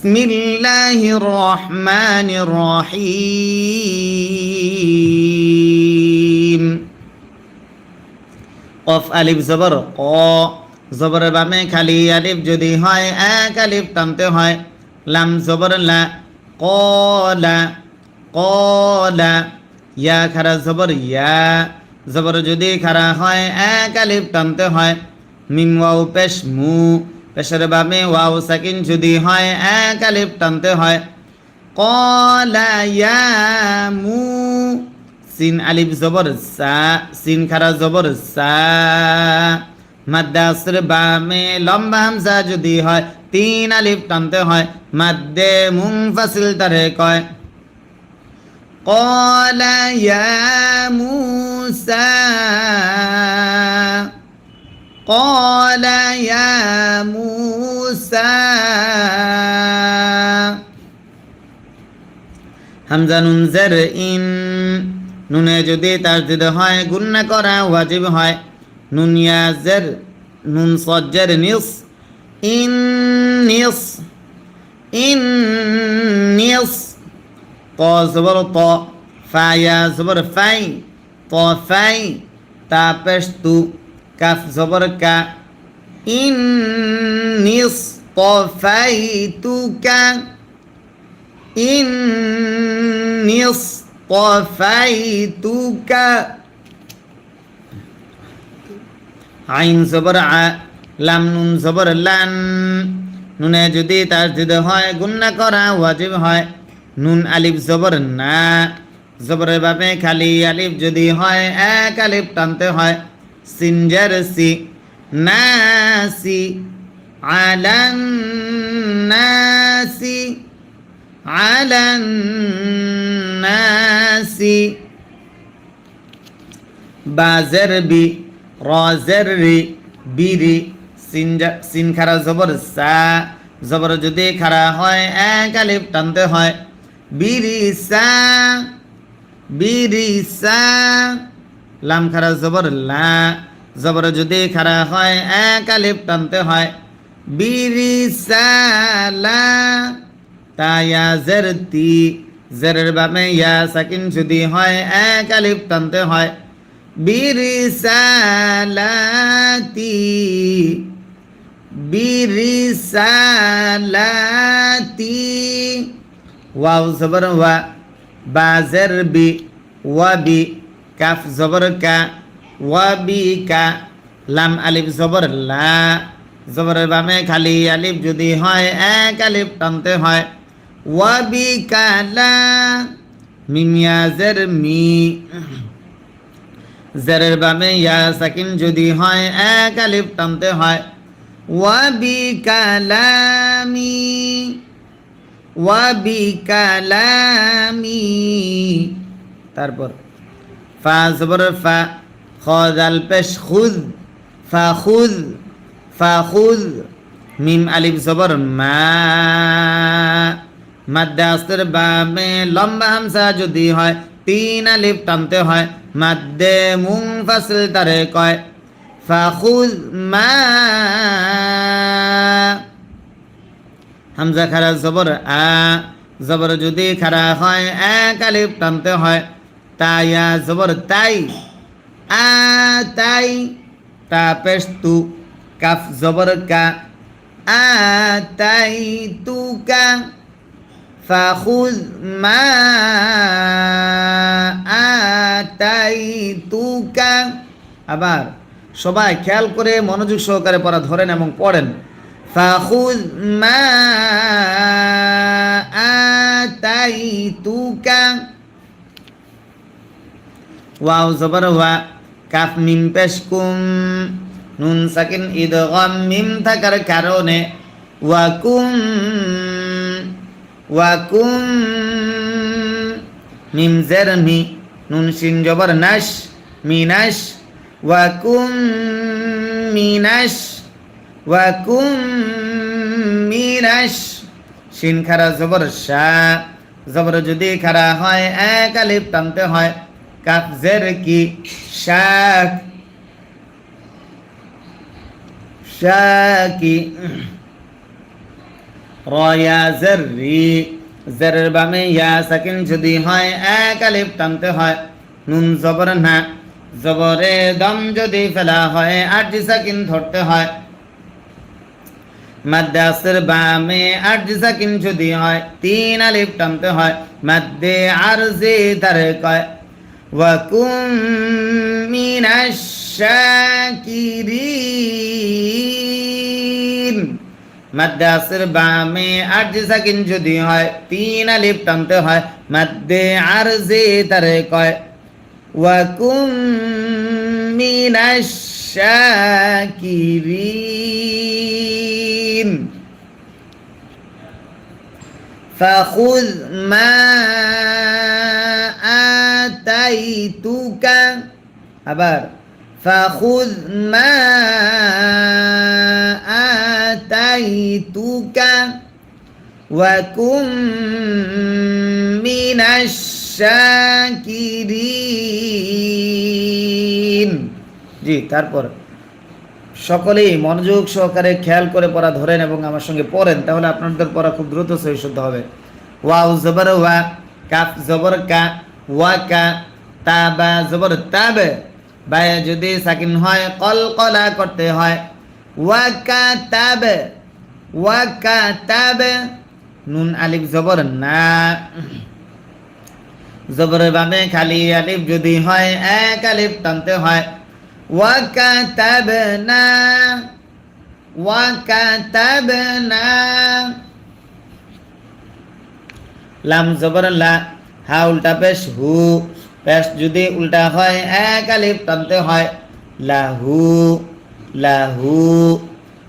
بسم الله الرحمن الرحيم কফ আলিফ জবর ক জবর বামে খালি আলিফ যদি হয় এক আলিফ টানতে হয় লাম জবর লা কলা কলা ইয়া খারা জবর ইয়া জবর যদি খারা হয় এক আলিফ টানতে হয় মিম ওয়াও পেশ মু পেশের বামে ওয়াও সাকিন যদি হয় এক আলিফ টানতে হয় কলা ইয়া মু সিন আলিফ জবর সা সিন খারা জবর সা মাদ্দাসর বামে লম্বা হামজা যদি হয় তিন আলিফ টানতে হয় মাদ্দে মুংফাসিল তারে কয় قال يا موسى قال يا موسى হামজা নুন জের ইন নুনে যদি তাজদিদ হয় গুন্না করা ওয়াজিব হয় নুন ইয়া জের নুন সজ্জের নিস ইন নিস ইন নিস ط زبر ط فا يا زبر فاي ط فاي تا পেশ তু কাফ জবর কা। ইন নিস পফাইতুকা ইন নিস পফাইতুকা আইন জবর আ, লাম নুন জবর লান। নুনে যদি তাজদিদ হয়, গুন্না করা ওয়াজিব হয়। নুন আলিফ জবর না। জবরের বাবে খালি আলিফ যদি হয়, এক আলিফ টানতে হয়। সিনজার সি নাসি আলান নাসি আলান নাসি বাজের বি রজের রি বিরি সিন খারা জবর সা জবর যদি খারা হয় এক টানতে হয় বিরিসা বিরিসা লাম খারা জবর লা, জবর যদি খারা হয়, এক আলিফ টানতে হয়। বিরিসালা তা ইয়া জের তি জেরের বামে ইয়া সাকিন যদি হয়, এক আলিফ টানতে হয়। বিরিসালাতি বিরিসালাতি ওয়াও জবর ওয়া বাজের বি, ওয়া বি। কাফ জবর কা, ওয়া বি কা, লাম আলিফ জবর, লা জবরের বামে খালি আলিফ যদি হয়, এক আলিফ টানতে হয়। ওয়া বি কালা মিমিয়া জের মি, জেরের বামে ইয়া সাকিন যদি হয়, এক আলিফ টানতে হয়। ওয়া বি কালামি ওয়াবিকালামি তারপর ফা জবর ফা খাল পেশ, খুদ, ফা মিম আলিফ, জবর, মা। মাদ্দে আস্তের বামে লম্বা হামসা যদি হয়, তিন আলিফ টানতে হয়, মাদ্দে মুং ফাসিল তারে কয়, ফা, খুদ, মা। হামজা খারা জবর, আ। জবর যদি খারা হয়, এক আলিফ টানতে হয় তাইয়া জবর তাই আ তাই তা পেশ তু কাফ জবর কা আ তাই তু কা ফাখুজ মা আতাইতুকা আবার সবাই খেয়াল করে মনোযোগ সহকারে পড়া ধরেন এবং পড়েন فخذ ما آتيتك ওয়াও জবর ওয়া কাফ মিম পেশ কুম। নুন সাকিন ইদগাম মিম থাকার কারণে ওয়াকুম ওয়াকুম মিম জের মি। নুন সিন জবর নাশ মিনাশ ওয়াকুম মিনাশ ওয়াকুম মিনাশ শিন খারা জবর শা জবর যদি খারা হয়, এক আলিফ টানতে হয়। জের কি? শাক। শাকি। রয়া জের জেরের বামে ইয়া সাকিন যদি হয়, এক আলিফ টানতে হয়। নুন জবর না। জবরে দম যদি ফেলা হয় আট সাকিন ধরতে হয়। মাদ্দাসের বামে আট সাকিন যদি হয়, তিন আলিফ টানতে হয়। মাদ্দে আর জে তারে কয়। ওয়াকুম মিনাশ শাকিরিন মাদ্দাসের বামে আট সাকিন যদি হয় তিন আলিফ টানতে হয় মাদ্দে আর জে তারে কয় ওয়াকুম মিনাশ শাকিরিন فخذ ما آتيتك আবার فخذ ما آتيتك وكن من الشاكرين জি তারপর সকলেই মনোযোগ সহকারে খেয়াল করে পড়া ধরেন এবং আমার সঙ্গে পড়েন তাহলে আপনাদের পড়া খুব দ্রুত সহি শুদ্ধ হবে ওয়াও জবর ওয়া কাফ জবর কা ওয়া কা তাবা জবর তাবে বায়ে যদি সাকিন হয় কল কলা করতে হয় ওয়া কা তাবে ওয়া কা তাবে নুন আলিফ জবর না জবর বামে খালি আলিফ যদি হয় এক আলিফ টানতে হয় وكتبنا وكتبنا লাম জবর লা হা উল্টা পেশ হু পেশ যদি উল্টা হয়, এক আলিফ টানতে হয়। লাহু লাহু,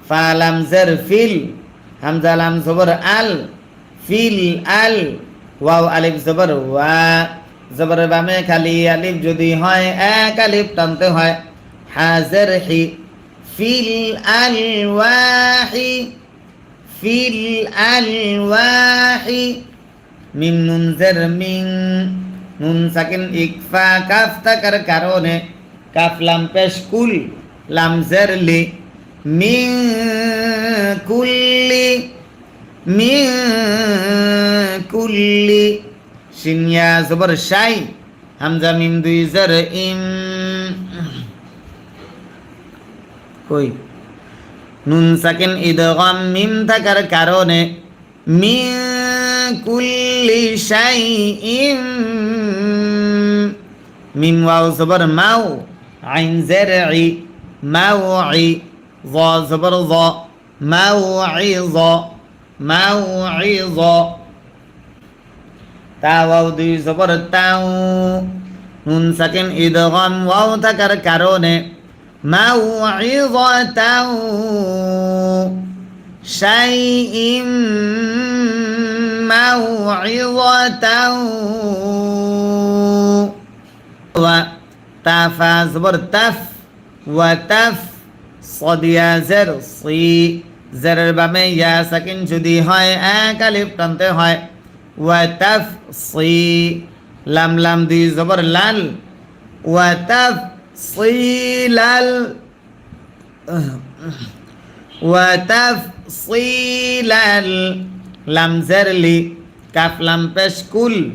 ফালাম জের ফিল হামজালাম জবর আল, ফিল আল, ওয়াও আলিফ জবর ওয়া, জবর বামে খালি আলিফ যদি হয়, এক আলিফ টানতে হয়। হাজের হি, ফিল আল ওয়াহি, ফিল আল ওয়াহি, মিম নুন জের মিং নুন সাকিন ইকফা, কাফ থাকার কারণে কাফ লাম পেশ কুল, লাম জের লি মিং কুল্লি মিং কুল্লি। শিনিয়া জবর, শাই, হামজা, মিম, দুই, জের, ইম। কই? নুন সাকিন ইদগাম, মিম থাকার কারণে من كل شيء من واو صبر مو عين زرعي موعي ظا صبر ظا موعظة موعظة تا واو دي صبر تاو نون ساكن إدغام واو تكر كاروني موعظة تاو. شيء موعظة وتف زبر تف وتف صد يا زر صي زر بامي يا ساكن جدي هاي اكاليف تنتي هاي وتف صي لام لام دي زبر لال وتف صي لال ال وتفصيل لم زرلي كاف لم بشكل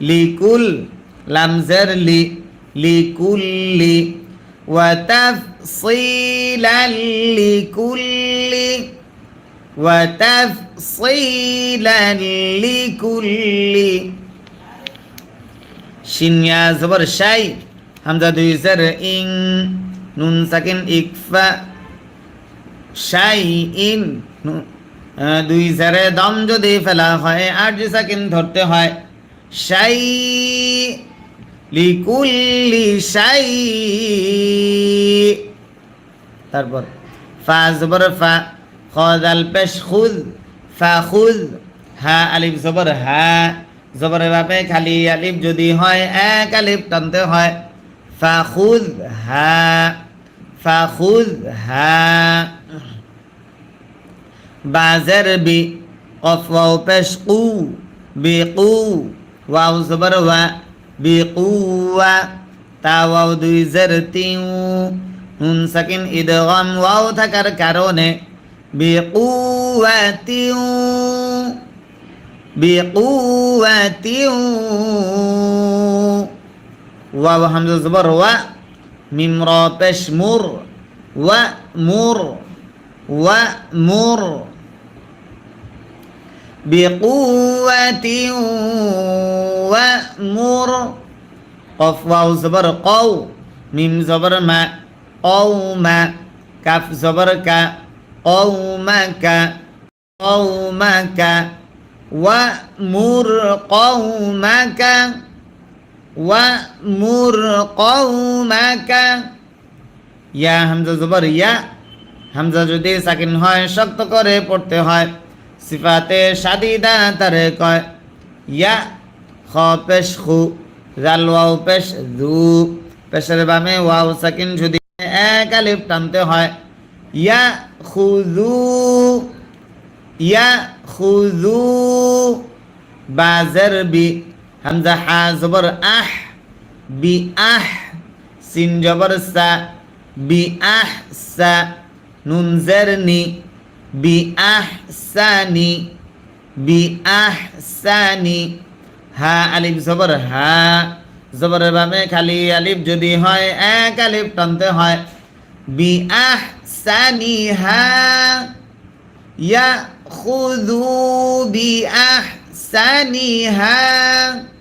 لكل لم زرلي لكل وتفصيلا لكل وتفصيلا لكل شين يا زبر شاي হামজা দুই জের ইং নুন সাকিন ইন দুই সারে দম যদি ফেলা হয়, আট সেকেন্ড ধরতে হয়। শাই লিকুল্লি শাই তারপর, ফা, জবর ফা খদ আল পেশ খুদ, ফা খুদ, হা, আলিফ, জবর হা। জবরের বাপে খালি আলিফ যদি হয়, এক আলিফ টানতে হয়। ফা খুদ, হা, ফা খুদ, হা। বি কফ ওয়াও পেশ কু বি কু ওয়াও জবর ওয়া বি কুয়া তা ওয়াও দুই জের তিউ নুন সাকিন ইদগাম ওয়াও থাকার কারণে بقوة بقوة واو همزة زبر و ميم را পেশ মুর ওয়া মুর ওয়া মুর بقوة وأمر قف واو زبر قو ميم زبر ما قوما كف زبر كا قومك قومك وأمر قومك وأمر قومك ইয়া হামজা জবর ইয়া হামজা যদি সাকিন হয় শক্ত করে পড়তে হয় সিফাতে সাদিদা তারে কয়, ইয়া খ পেশ খু জাল ওয়াও পেশ দু। পেশের বামে ওয়াও সাকিন যদি এক আলিফ টানতে হয়, ইয়া খুজু ইয়া খুজু বাজার বি, হামজা হা জবর আহ, বি আহ, সিন জবর সা, বি আহ সা, নুন জেরনি বি বিআহসানি বিআহসানি, হা আলিফ জবর হা, জবরের বামে খালি আলিফ যদি হয়, এক আলিফ টানতে হয়। বিআহসানি হা ইয়া খুদু বিআহসানি হা।